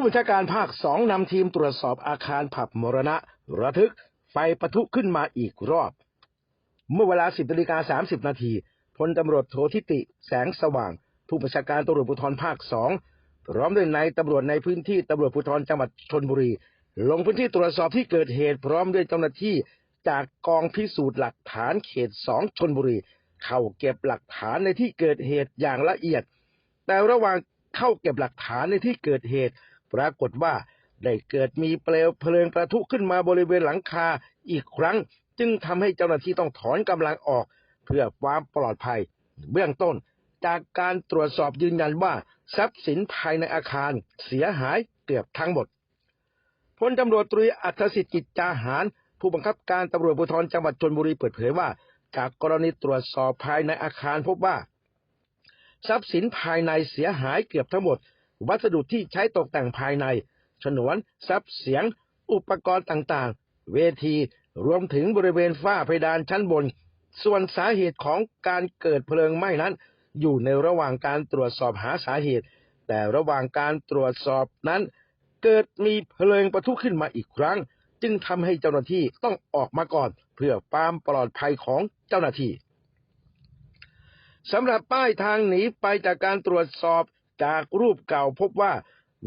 ผู้บัญชาการภาคสองนำทีมตรวจสอบอาคารผับมรณะ ระทึกไฟปะทุขึ้นมาอีกรอบ เมื่อเวลา 10นาฬิกา30 นาทีพลตำรวจโททิติ แสงสว่าง ผู้บัญชาการตำรวจภูธรภาคสองพร้อมด้วยนายตำรวจในพื้นที่ตำรวจภูธรจังหวัดชนบุรี ลงพื้นที่ตรวจสอบที่เกิดเหตุพร้อมด้วยเจ้าหน้าที่จากกองพิสูจน์หลักฐานเขตสองชนบุรี เข้าเก็บหลักฐานในที่เกิดเหตุอย่างละเอียด แต่ระหว่างเข้าเก็บหลักฐานในที่เกิดเหตุ ปรากฏว่าได้เกิดมีเปลวเพลิงประทุขึ้นมาบริเวณหลังคาอีกครั้ง จึงทำให้เจ้าหน้าที่ต้องถอนกำลังออก เพื่อความปลอดภัย เบื้องต้น จากการตรวจสอบยืนยันว่า ทรัพย์สินภายในอาคารเสียหายเกือบทั้งหมดพลตำรวจตรีอัธสิทธิ์กิจจาหาร ผู้บังคับการตำรวจภูธรจังหวัดชนบุรีเปิดเผยว่า จากกรณีตรวจสอบภายในอาคารพบว่า ทรัพย์สินภายในเสียหายเกือบทั้งหมด วัสดุที่ใช้ตกแต่งภายใน ฉนวนทรัพย์เสียง อุปกรณ์ต่างๆ เวที รวมถึงบริเวณฝ้าเพดานชั้นบน ส่วนสาเหตุของการเกิดเพลิงไหม้นั้น อยู่ในระหว่างการตรวจสอบหาสาเหตุ แต่ระหว่างการตรวจสอบนั้น เกิดมีเพลิงประทุขึ้นมาอีกครั้ง จึงทำให้เจ้าหน้าที่ต้องออกมาก่อน เพื่อความปลอดภัยของเจ้าหน้าที่สำหรับป้ายทางหนีไปจากการตรวจสอบ จากรูปเก่าพบว่า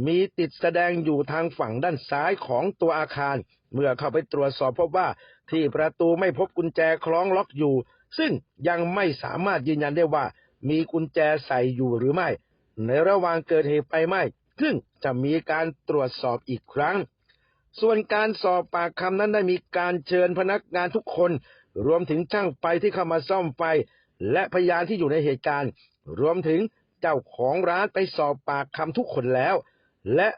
มีติดแสดงอยู่ทางฝั่งด้านซ้ายของตัวอาคาร เมื่อเข้าไปตรวจสอบพบว่าที่ประตูไม่พบกุญแจคล้องล็อกอยู่ ซึ่งยังไม่สามารถยืนยันได้ว่า มีกุญแจใส่อยู่หรือไม่ ในระหว่างเกิดเหตุไฟไหม้ซึ่งจะมีการตรวจสอบอีกครั้ง ส่วนการสอบปากคำนั้นได้มีการเชิญพนักงานทุกคน รวมถึงช่างไฟที่เข้ามาซ่อมไฟ และพยานที่อยู่ในเหตุการณ์ รวมถึง เจ้าของร้านไปสอบปากคำทุกคนแล้ว และ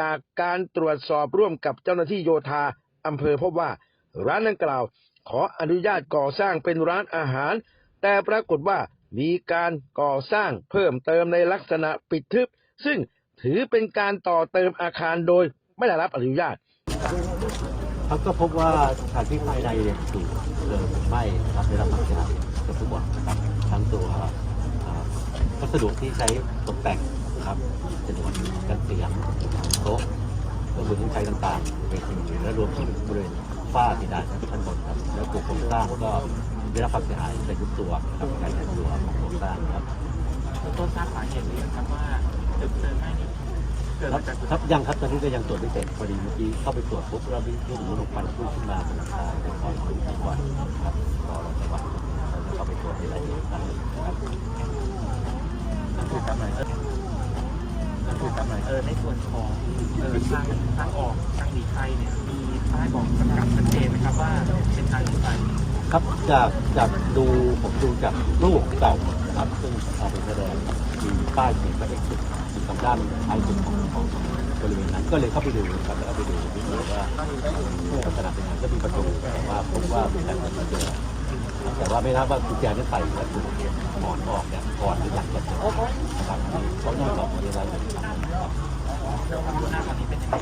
จากการตรวจสอบร่วมกับเจ้าหน้าที่โยธาอำเภอพบว่า ร้านดังกล่าว ขออนุญาตก่อสร้างเป็นร้านอาหาร แต่ปรากฏว่ามีการก่อสร้างเพิ่มเติมในลักษณะปิดทึบ ซึ่งถือเป็นการต่อเติมอาคารโดยไม่ได้รับอนุญาตครับก็พบว่าสถานที่ภายในเนี่ยถูกเพลิงไหม้นะครับได้รับความเสียหายเกือบทุกหมดนะครับทั้งตัว วัสดุที่ใช้ตกแต่งนะครับจำนวนกันเสียงโต๊ะวัสดุที่ใช้ต่างๆเวทีและรวมถึงบริเวณฝ้าเพดานชั้นบนครับแล้วตัวโครงสร้างก็ได้รับความเสียหายในทุกตัวนะครับการแต่งตัวของโครงสร้างครับต้นทราบสาเหตุหรือยังครับว่าเกิดเพลิงไหม้นี้เกิดครัมาบจากครับยังครับตอนนี้ก็ยังตรวจไม่เสร็จพอดีเมื่อกี้เข้าไปตรวจปุ๊บเรามีเรื่องของลมควันพุ่งขึ้นมาบนหลังคาเป็นข้อมูลที่ก่อนครับรอเราจะวัดเราจะเข้าไปตรวจในรายละเอียดกันครับนั่น คือตามไหนเออนั่นคือตามไหนเออในส่วนของเออทางทางออกทางหนีไฟเนี่ยมีป้ายบอกประกาศชัดเจนไหมครับว่าเป็นทางหนีไฟครับจากจากดูผมดูจากรูปเก่านะครับซึ่งเอาไปแสดงมีป้ายเขียนว่าเอกสุดอยู่ทางด้านท้ายสุดของของบริเวณนั้นก็เลยเข้าไปดูครับแล้วก็ไปดูที่ดูว่าลักษณะเป็นยังไงก็มีประตูแต่ว่าพบว่ามีการกุญแจแต่ว่าไม่ทราบว่ากุญแจนั้นใส่กระสุนห มอนออกเนี่ยก่อนหรือหลังจากเกิดนะครับเขาต้องสอบในรายละเอียดครับแล้วความคืบหน้าตอนนี้เป็นยังไร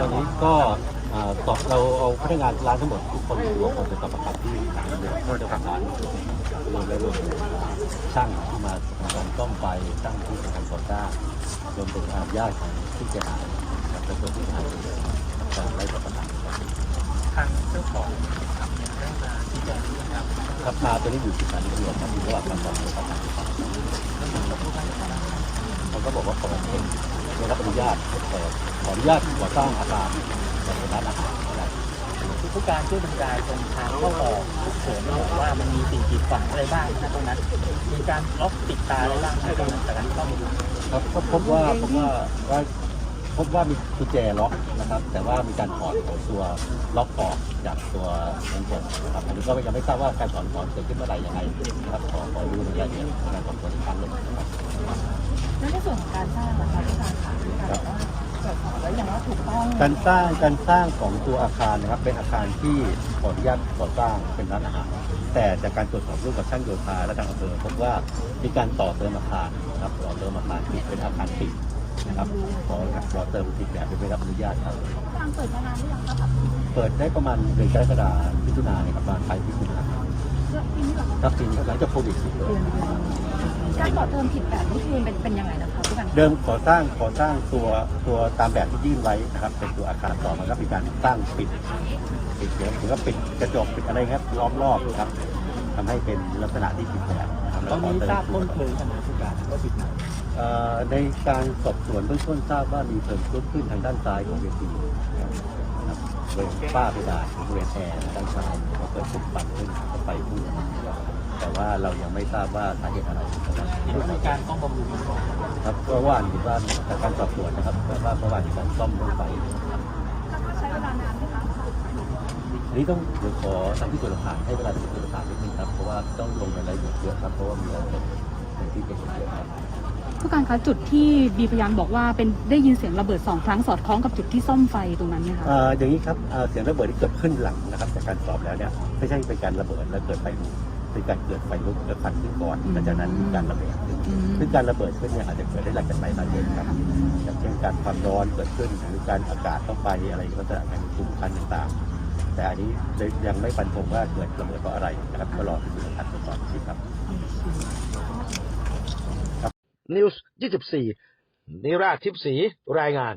ตอนนี้ก็เอ่อสอบเราเอาพนักงานร้านทั้งหมดทุกคนรวมคนเป็นประกันที่สามเดือนก็จะประกันรวมและรวมช่างที่มาทำการซ่อมไฟช่างที่ทำการก่อสร้างรวมถึงอาญาติของที่เสียหายกับกระทรวงที่หายการไล่ประกันครับทางเจ้าของครับเนี่ยได้มาชี้แจงหรือยังค รับครับมาตัวนี้อยู่ที่สถานีตำรวจครับอยู่ระหว่างการสอบสวนประกันครับแล้วผมจะพูดว่าอย่างไรบ้างครับเขาก็บอกว่าขอเองได้รับอนุญาตให้เปิดขออนุญาตก่อสร้างอาคารในร้านอาหารได้ผู้การช่วยบรรยายตรงทางเข้าออกฉุกเฉินบอกว่ามันมีสิ่งกีดขวางอะไรบ้างนะตรงนั้นมีการล็อกปิดตาอะไรบ้างนะตรงนั้นจากการเข้ามาดูครับก็พบว่าพบว่าว่า พบว่ามีกุญแจล็อกนะครับ แต่ว่ามีการถอดของตัวล็อกออกจากตัวเงินสดนะครับอันนี้ก็ยังไม่ทราบว่าการถอนถอนเกิดขึ้นเมื่อไหร่ยังไงนะครับขอขอดูในรายละเอียดในการสอบสวนอีกครั้งหนึ่งนะครับแล้วในส่วนของการสร้างนะคะที่การขาที่การบอกว่าตรวจสอบแล้วอย่างว่าถูกต้องการสร้างการสร้างของตัวอาคารนะครับ เป็นอาคารที่ขออนุญาตก่อสร้างเป็นร้านอาหารแต่จากการตรวจสอบร่วมกับช่างโยธาและทางอำเภอพบว่ามีการต่อเติมอาคารนะครับต่อเติมอาคารที่เป็นอาคารปิด นะครับขอต่อเติมผิดแบบโดยไม่รับอนุญาตครับการเปิดมานานหรือยังคะแบบเปิดได้ประมาณเดือนกรกฎาคมพิจารณาเนี่ยครับประมาณปลายพิจารณาแล้วปีนี้เหรอคะครับปีนี้หลังจากโควิดเลยการต่อเติมผิดแบบนี่คือเป็นเป็นยังไงนะคะผู้การเดิมก่อสร้างก่อสร้างตัวตัวตามแบบที่ยื่นไว้นะครับเป็นตัวอาคารต่อมาก็มีการสร้างปิดปิดเดี๋ยวถึงก็ปิดกระจกปิดอะไรครับล้อมรอบครับทำให้เป็นลักษณะที่ผิดแบบนะครับตอนนี้ทราบต้นเพลิลิงขนาดผู้การว่าจุดไหน ในการสอบสวนเบื้องต้นทราบว่ามีเพลิงลุกขึ้นทางด้านซ้ายของเวทีนะครับบริเวณฝ้าเพดานบริเวณแอร์ด้านซ้ายแล้วเกิดปุ่มปั่นขึ้นก็ไฟพุ่งแต่ว่าเรายังไม่ทราบว่าสาเหตุอะไรนะครับเห็นว่ามีการต้องบำรุงครับเพราะว่าเห็นว่าจากการสอบสวนนะครับว่าเมื่อวานมีการซ่อมรถไฟใช้เวลานานไหมคะอันนี้ต้องเดี๋ยวขอทางที่ตรวจหลักฐานให้เวลาที่ตรวจหลักฐานนิดนึงครับเพราะว่าต้องลงรายละเอียดเยอะครับเพราะว่ามีรายละเอียดที่เกิดเหตุเยอะครับ ผู้การคะจุดที่มีพยานบอกว่าเป็นได้ยินเสียงระเบิดสองครั้งสอดคล้องกับจุดที่ซ่อมไฟตรงนั้นไหมคะอ่าอย่างนี้ครับอ่าเสียงระเบิดที่เกิดขึ้นหลังนะครับจากการสอบแล้วเนี่ยไม่ใช่เป็นการระเบิดแล้วเกิดไฟลุกเป็นการเกิดไฟลุกเกิดควันขึ้นก่อนหลังจากนั้นมีการระเบิดขึ้นอืมซึ่งการระเบิดขึ้นเนี่ยอาจจะเกิดได้หลายปัจจัยสาเหตุครับอย่างเช่นการความร้อนเกิดขึ้นหรือการอากาศเข้าไปอะไรก็จะการกลุ่มควันต่างๆ แต่อันนี้เลยยังไม่ฟันธงว่าเกิดระเบิดเพราะอะไรนะครับก็รอพิสูจน์หลักฐานตรวจสอบอีกทีครับ นิวส์24นิราชทิพศีรายงาน